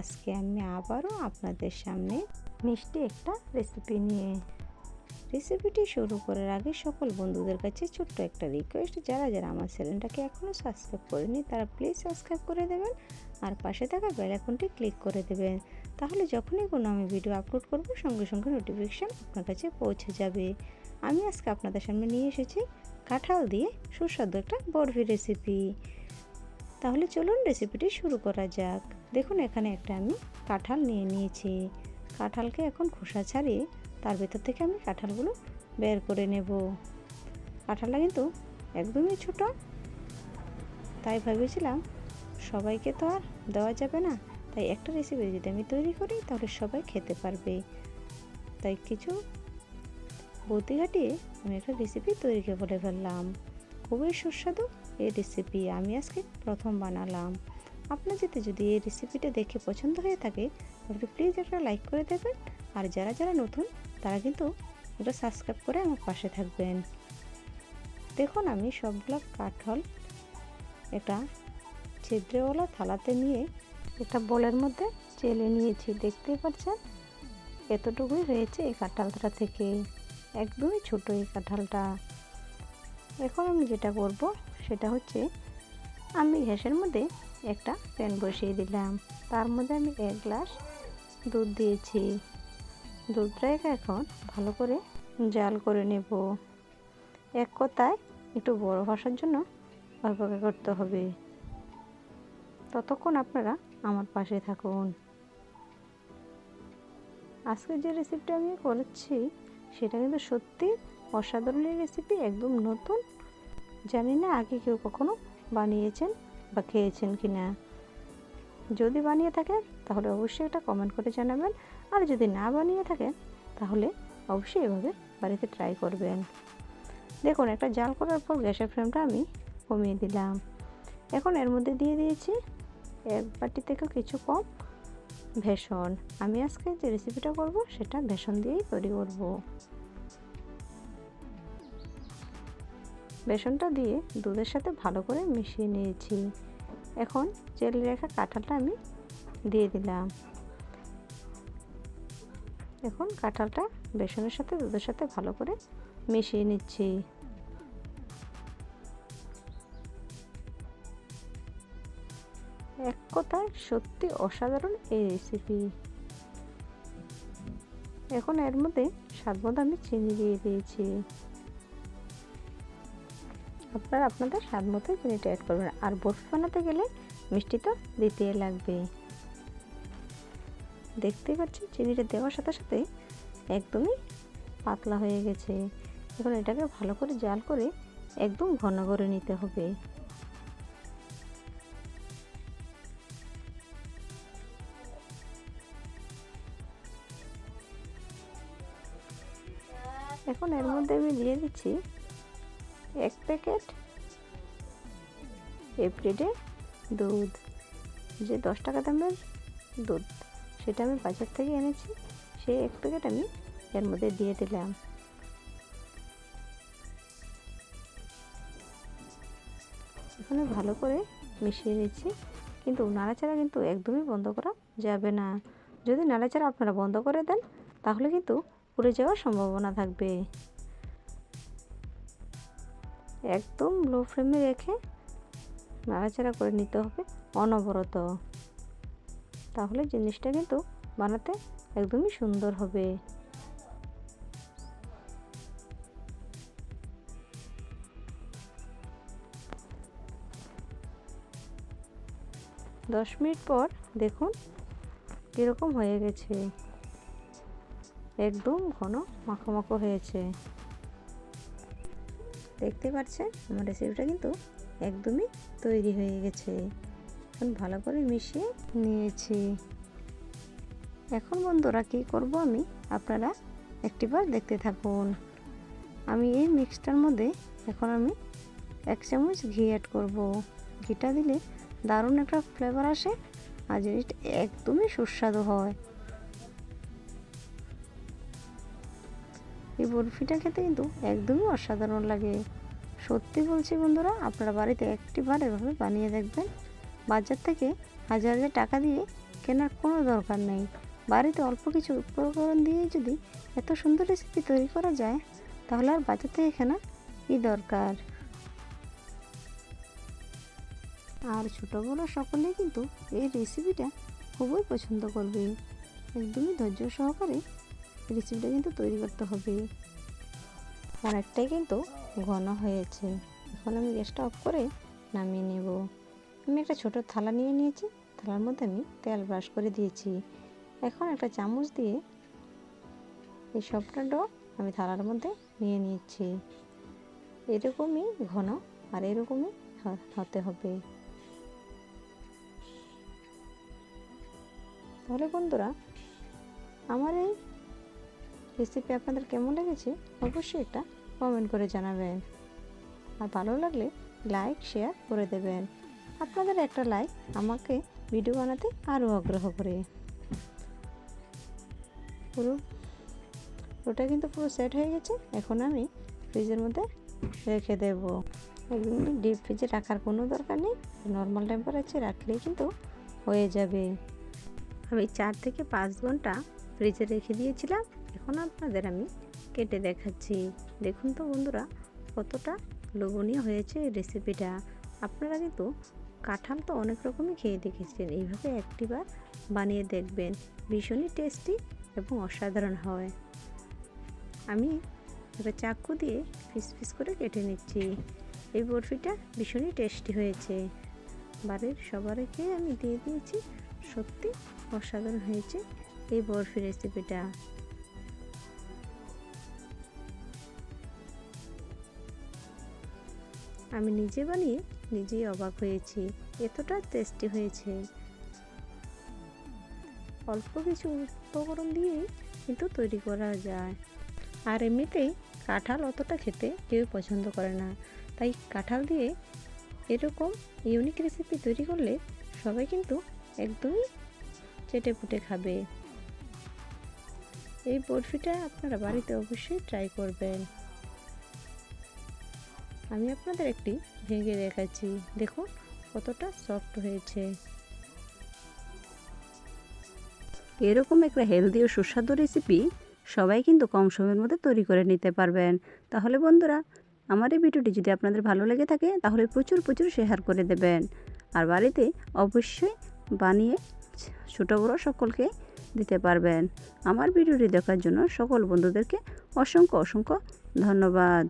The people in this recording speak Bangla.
আজকে আমি আবারও আপনাদের সামনে মিষ্টি একটা রেসিপি নিয়ে রেসিপিটি শুরু করার আগে সকল বন্ধুদের কাছে ছোট্ট একটা রিকোয়েস্ট যারা যারা আমার চ্যানেলটাকে এখনও সাবস্ক্রাইব করেনি, তারা প্লিজ সাবস্ক্রাইব করে দেবেন আর পাশে থাকা বেল আইকনটি ক্লিক করে দেবেন। তাহলে যখনই কোনো আমি ভিডিও আপলোড করব, সঙ্গে সঙ্গে নোটিফিকেশান আপনার কাছে পৌঁছে যাবে। আমি আজকে আপনাদের সামনে নিয়ে এসেছি কাঁঠাল দিয়ে সুস্বাদু একটা বরফি রেসিপি তাহলে চলুন রেসিপিটি শুরু করা যাক। দেখুন, এখানে একটা আমি কাঁঠাল নিয়ে নিয়েছি। কাঁঠালকে এখন খোসা ছাড়িয়ে তার ভেতর থেকে আমি কাঁঠালগুলো বের করে নেব। কাঁঠালটা কিন্তু একদমই ছোট। তাই ভেবেছিলাম সবাইকে তো আর দেওয়া যাবে না। তাই একটা রেসিপি যদি আমি তৈরি করি, তাহলে সবাই খেতে পারবে। তাই কিছু বুদ্ধি ঘাটিয়ে আমি একটা রেসিপি তৈরি করে ফেললাম। খুবই সুস্বাদু এই রেসিপি আমি আজকে প্রথম বানালাম। আপনার যদি যদি এই রেসিপিটা দেখে পছন্দ হয়ে থাকে, তাহলে প্লিজ একটা লাইক করে দেবেন। আর যারা যারা নতুন, তারা কিন্তু ওটা সাবস্ক্রাইব করে আমার পাশে থাকবেন। দেখুন আমি সবগুলো কাঠল এটা ছিদ্রেওয়ালা থালাতে নিয়ে একটা বলের মধ্যে চেলে নিয়েছি। দেখতেই পাচ্ছেন? এতটুকুই হয়েছে এই কাঁঠালটা থেকে। একদমই ছোট এই কাঁঠালটা। এখন আমি যেটা করব, সেটা হচ্ছে আমি গ্যাসের মধ্যে একটা প্যান বসিয়ে দিলাম। তার মধ্যে আমি এক গ্লাস দুধ দিয়েছি। দুধটাকে এখন ভালো করে জাল করে নেব। এক কথায় একটু বড় ভাসার জন্য অপেক্ষা করতে হবে। ততক্ষণ আপনারা আমার পাশে থাকুন। আজকে যে রেসিপিটা আমি করেছি, সেটা কিন্তু সত্যি অসাধারণ রেসিপি একদম নতুন। জানি না আগে কেউ কখনো বানিয়েছেন বা খেয়েছেন কি না। যদি বানিয়ে থাকেন, তাহলে অবশ্যই এটা কমেন্ট করে জানাবেন। আর যদি না বানিয়ে থাকেন, তাহলে অবশ্যই এভাবে বাড়িতে ট্রাই করবেন। দেখুন, একটা জাল করার পর গ্যাসের ফ্লেমটা আমি কমিয়ে দিলাম। এখন এর মধ্যে দিয়ে দিয়েছি এক বাটি থেকেও কিছু কম ভেষণ। আমি আজকে যে রেসিপিটা করব, সেটা ভেষণ দিয়েই তৈরি করব। বেসনটা দিয়ে দুধের সাথে ভালো করে মিশিয়ে নিয়েছি। এখন চেলে রেখা কাঁঠালটা আমি দিয়ে দিলাম। এখন কাঁঠালটা বেসনের সাথে দুধের সাথে ভালো করে মিশিয়ে নিচ্ছি। এক কথায় সত্যি অসাধারণ এই রেসিপি এখন এর মধ্যে স্বাদ আমি চিনি দিয়ে দিয়েছি। আপনারা আপনাদের স্বাদ মতোই চিনিটা অ্যাড করবেন। আর বরফি বানাতে গেলে মিষ্টি তো দিতে লাগবে। দেখতেই পাচ্ছেন, চিনিটা দেওয়ার সাথে সাথে একদমই পাতলা হয়ে গেছে। এখন এটাকে ভালো করে জাল করে একদম ঘন করে নিতে হবে। এখন এর মধ্যে আমি দিয়ে দিচ্ছি এক প্যাকেট এপ্রিডে দুধ। যে দশ টাকা দামের দুধ, সেটা আমি বাজার থেকে এনেছি, সেই এক প্যাকেট আমি এর মধ্যে দিয়ে দিলাম। এখানে ভালো করে মিশিয়ে নিচ্ছি, কিন্তু নাড়াচাড়া কিন্তু একদমই বন্ধ করা যাবে না। যদি নাড়াচাড়া আপনারা বন্ধ করে দেন, তাহলে কিন্তু পুড়ে যাওয়ার সম্ভাবনা থাকবে। একদম লো ফ্লেমে রেখে নাড়াচাড়া করে নিতে হবে অনবরত। তাহলে জিনিসটা কিন্তু বানাতে একদমই সুন্দর হবে। দশ মিনিট পর দেখুন কীরকম হয়ে গেছে। একদম ঘন মাখো মাখো হয়েছে। দেখতে পাচ্ছেন আমার রেসিপিটা কিন্তু একদমই তৈরি হয়ে গেছে। এখন ভালো করে মিশিয়ে নিয়েছি। এখন বন্ধুরা কী করব আমি? আপনারা একটিবার দেখতে থাকুন। আমি এই মিক্সটার মধ্যে এখন আমি এক চামচ ঘি অ্যাড করব। ঘিটা দিলে দারুণ একটা ফ্লেভার আসে আর জিনিসটা একদমই সুস্বাদু হয়। এই বরফিটা খেতে কিন্তু একদমই অসাধারণ লাগে। সত্যি বলছি বন্ধুরা, আপনারা বাড়িতে একটিবার এভাবে বানিয়ে দেখবেন। বাজার থেকে হাজার হাজার টাকা দিয়ে কেনার কোনো দরকার নেই। বাড়িতে অল্প কিছু উপকরণ দিয়ে যদি এত সুন্দর রেসিপি তৈরি করা যায়, তাহলে আর বাজার থেকে কেনা কী দরকার? আর ছোটো বড়ো সকলেই কিন্তু এই রেসিপিটা খুবই পছন্দ করবে। একদমই ধৈর্য সহকারে রেসিপিটা কিন্তু তৈরি করতে হবে। অনেকটাই কিন্তু ঘন হয়েছে। এখন আমি গ্যাসটা অফ করে নামিয়ে নেব। আমি একটা ছোট থালা নিয়ে নিয়েছি। থালার মধ্যে আমি তেল ব্রাশ করে দিয়েছি। এখন একটা চামচ দিয়ে এই সবটা ডো আমি থালার মধ্যে নিয়ে নিচ্ছি। এরকমই ঘন আর এরকমই হতে হবে। তাহলে বন্ধুরা, আমার এই রেসিপি আপনাদের কেমন লেগেছে, অবশ্যই একটা কমেন্ট করে জানাবেন। আর ভালো লাগলে লাইক শেয়ার করে দেবেন। আপনাদের একটা লাইক আমাকে ভিডিও বানাতে আরও আগ্রহ করে। পুরো ওটা কিন্তু পুরো সেট হয়ে গেছে, এখন আমি ফ্রিজের মধ্যে রেখে দেব। একদম ডিপ ফ্রিজে রাখার কোনো দরকার নেই নর্মাল টেম্পারেচার রাখলেই কিন্তু হয়ে যাবে। আমি চার থেকে পাঁচ ঘণ্টা ফ্রিজে রেখে দিয়েছিলাম এখন আপনাদের আমি কেটে দেখাচ্ছি। দেখুন তো বন্ধুরা, কতটা লোভনীয় হয়েছে রেসিপিটা আপনারা কিন্তু কাঁঠাল তো অনেক রকমই খেয়ে দেখেছেন। এইভাবে একটিবার বানিয়ে দেখবেন, ভীষণই টেস্টি এবং অসাধারণ হয়। আমি একটা চাকু দিয়ে পিস পিস করে কেটে নিচ্ছি। এই বরফিটা ভীষণই টেস্টি হয়েছে। বাড়ির সবারকে আমি দিয়ে দিয়েছি, সত্যি অসাধারণ হয়েছে এই বরফি রেসিপিটা আমি নিজে বানিয়ে নিজেই অবাক হয়েছি। এতটা টেস্টি হয়েছে। অল্প কিছু উপকরণ দিয়েই কিন্তু তৈরি করা যায়। আর এমনিতেই কাঁঠাল অতটা খেতে কেউ পছন্দ করে না। তাই কাঁঠাল দিয়ে এরকম ইউনিক রেসিপি তৈরি করলে সবাই কিন্তু একদমই চেটে পুটে খাবে। এই বরফিটা আপনারা বাড়িতে অবশ্যই ট্রাই করবেন। আমি আপনাদের একটি ভেঙে দেখাচ্ছি। দেখুন, কতটা সফট হয়েছে। এরকম একটা হেলদি ও সুস্বাদু রেসিপি সবাই কিন্তু কম সময়ের মধ্যে তৈরি করে নিতে পারবেন। তাহলে বন্ধুরা, আমার এই ভিডিওটি যদি আপনাদের ভালো লেগে থাকে, তাহলে প্রচুর প্রচুর শেয়ার করে দেবেন। আর বাড়িতে অবশ্যই বানিয়ে ছোটো বড়ো সকলকে দিতে পারবেন। আমার ভিডিওটি দেখার জন্য সকল বন্ধুদেরকে অসংখ্য অসংখ্য ধন্যবাদ।